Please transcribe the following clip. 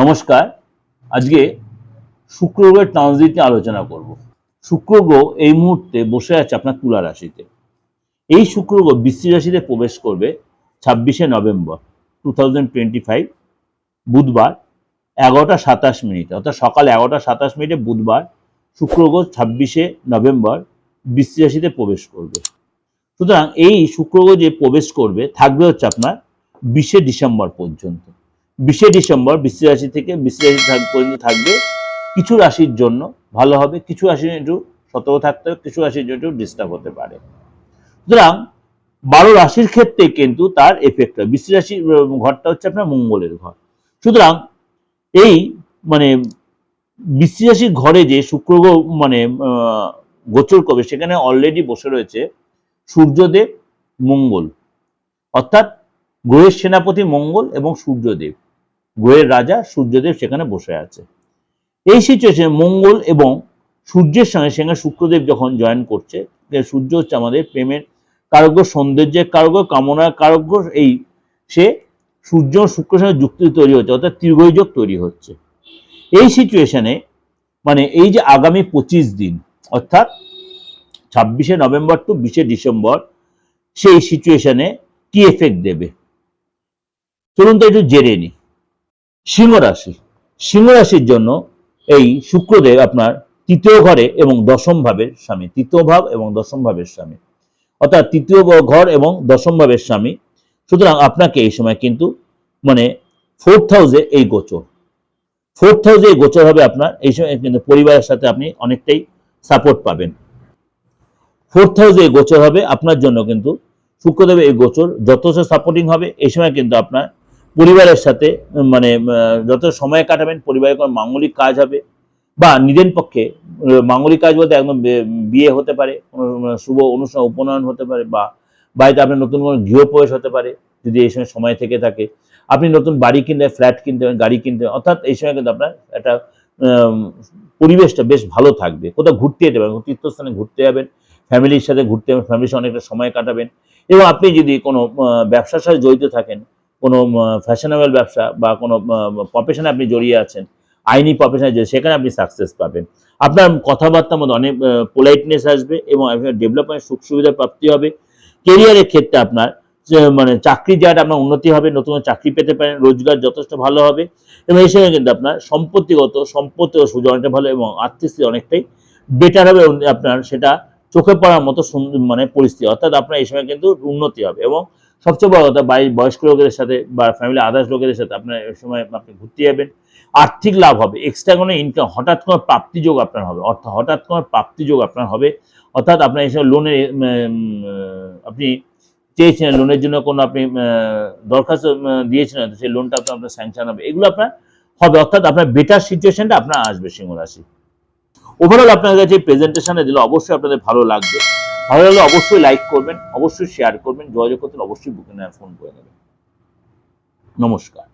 নমস্কার, আজকে শুক্র গ্রহের ট্রানজিট নিয়ে আলোচনা করব। শুক্র গ্রহ এই মুহূর্তে বসে আছে আপনার তুলা রাশিতে। এই শুক্র গ্রহ বৃশ্চিক রাশিতে প্রবেশ করবে ছাব্বিশে নভেম্বর টু বুধবার এগারোটা সাতাশ মিনিটে। অর্থাৎ সকাল এগারোটা সাতাশ মিনিটে বুধবার শুক্র গ্রহ ছাব্বিশে নভেম্বর বৃশ্চিক রাশিতে প্রবেশ করবে। সুতরাং এই শুক্র গ্রহ যে প্রবেশ করবে থাকবে হচ্ছে আপনার বিশে ডিসেম্বর পর্যন্ত। বিশে ডিসেম্বর বৃশ্চিক রাশি থেকে বৃশ্চিক রাশি পর্যন্ত থাকবে। কিছু রাশির জন্য ভালো হবে, কিছু রাশির একটু সতর্ক থাকতে হবে, কিছু রাশির জন্য একটু ডিস্টার্ব হতে পারে। সুতরাং বারো রাশির ক্ষেত্রে কিন্তু তার এফেক্ট হয়। বৃশ্চিক রাশির ঘরটা হচ্ছে আপনার মঙ্গলের ঘর। সুতরাং এই মানে বৃশ্চিক রাশির ঘরে যে শুক্র মানে গোচর করবে, সেখানে অলরেডি বসে রয়েছে সূর্যদেব, মঙ্গল। অর্থাৎ গ্রহের সেনাপতি মঙ্গল এবং সূর্যদেব। গ্রহের রাজা সূর্যদেব সেখানে বসে আছে। এই সিচুয়েশনে মঙ্গল এবং সূর্যের সঙ্গে সেখানে শুক্রদেব যখন জয়েন করছে সূর্য হচ্ছে আমাদের প্রেমের কারগ্য, সৌন্দর্যের কারগ্য, কামনার কারগ্য, এই সে সূর্য শুক্রের সঙ্গে যুক্তি তৈরি হচ্ছে, অর্থাৎ তীর্ঘযোগ তৈরি হচ্ছে। এই সিচুয়েশনে মানে এই যে আগামী পঁচিশ দিন, অর্থাৎ ছাব্বিশে নভেম্বর টু বিশে ডিসেম্বর, সেই সিচুয়েশনে কি এফেক্ট দেবে? চলুন তো একটু জেনে নি সিংহ রাশি। সিংহ রাশির জন্য এই শুক্রদেব আপনার তৃতীয় ঘরে এবং দশম ভাবের স্বামী। তৃতীয় ভাব এবং দশম ভাবের স্বামী। অর্থাৎ তৃতীয় ঘর এবং দশম ভাবের স্বামী। সুতরাং আপনাকে এই সময় কিন্তু মানে ফোর্থ হাউসে এই গোচর। ফোর্থ হাউসে এই গোচর হবে আপনার। এই সময় কিন্তু পরিবারের সাথে আপনি অনেকটাই সাপোর্ট পাবেন। ফোর্থ হাউসে এই গোচর হবে। আপনার জন্য কিন্তু শুক্রদেবের এই গোচর যথেষ্ট সাপোর্টিং হবে। এই সময় কিন্তু আপনার পরিবারের সাথে মানে যত সময় কাটাবেন পরিবারের কোনো মাঙ্গলিক কাজ হবে বা নিজের পক্ষে মাঙ্গলিক কাজ বলতে একদম বিয়ে হতে পারে, কোনো শুভ অনুষ্ঠান, উপনয়ন হতে পারে বা বাড়িতে আপনার নতুন কোনো গৃহপ্রবেশ হতে পারে, যদি এই সময় সময় থেকে থাকে। আপনি নতুন বাড়ি কিনতে, ফ্ল্যাট কিনতে পারেন, গাড়ি কিনতে অর্থাৎ এই সময় কিন্তু আপনার একটা পরিবেশটা বেশ ভালো থাকবে। কোথাও ঘুরতে যেতে পারেন তীর্থস্থানে ঘুরতে যাবেন ফ্যামিলির সাথে ঘুরতে যাবেন ফ্যামিলির সাথে অনেকটা সময় কাটাবেন এবং আপনি যদি কোনো ব্যবসার সাথে জড়িত থাকেন কোনো ফ্যাশনেবল ব্যবসা বা কোনো প্রফেশনে আপনি জড়িয়ে আছেন, আইনি প্রফেশনে জড়িয়ে সেখানে আপনি সাকসেস পাবেন। আপনার কথাবার্তার মধ্যে অনেক পোলাইটনেস আসবে এবং আপনার ডেভেলপমেন্ট সুখ সুবিধা প্রাপ্তি হবে। কেরিয়ারের ক্ষেত্রে আপনার, যে মানে চাকরির জায়গাটা আপনার উন্নতি হবে, নতুন চাকরি পেতে পারেন, রোজগার যথেষ্ট ভালো হবে এবং এই সময় কিন্তু আপনার সম্পত্তিগত সম্পত্তি সুযোগ অনেকটা ভালো এবং আর্থিক অনেকটাই বেটার হবে আপনার সেটা চোখে পড়ার মতো মানে পরিস্থিতি, অর্থাৎ আপনার এই সময় কিন্তু উন্নতি হবে এবং সবচেয়ে বড় কথা, বাড়ির বয়স্ক লোকেদের সাথে বা ফ্যামিলি আদার্স লোকেদের সাথে আপনার এই সময় আপনি ঘুরতে যাবেন। আর্থিক লাভ হবে এক্সট্রা কোনো ইনকাম হঠাৎ কোনো প্রাপ্তিযোগ আপনার হবে, অর্থাৎ হঠাৎ কোনো প্রাপ্তিযোগ আপনার হবে, অর্থাৎ আপনার এই সময় লোনের আপনি চেয়েছিলেন লোনের জন্য কোনো আপনি দরখাস্ত দিয়েছিলেন সেই লোনটা আপনার আপনার স্যাংশন হবে, এগুলো আপনার হবে, অর্থাৎ আপনার বেটার সিচুয়েশনটা আপনার আসবে সিংহ রাশি ওভারঅল আপনাদের কাছে প্রেজেন্টেশনে দিলে অবশ্যই আপনাদের ভালো লাগবে। ভালো লাগলে অবশ্যই লাইক করবেন, অবশ্যই শেয়ার করবেন, যোগাযোগ করতে অবশ্যই বুকে ফোন করে নেবেন। নমস্কার।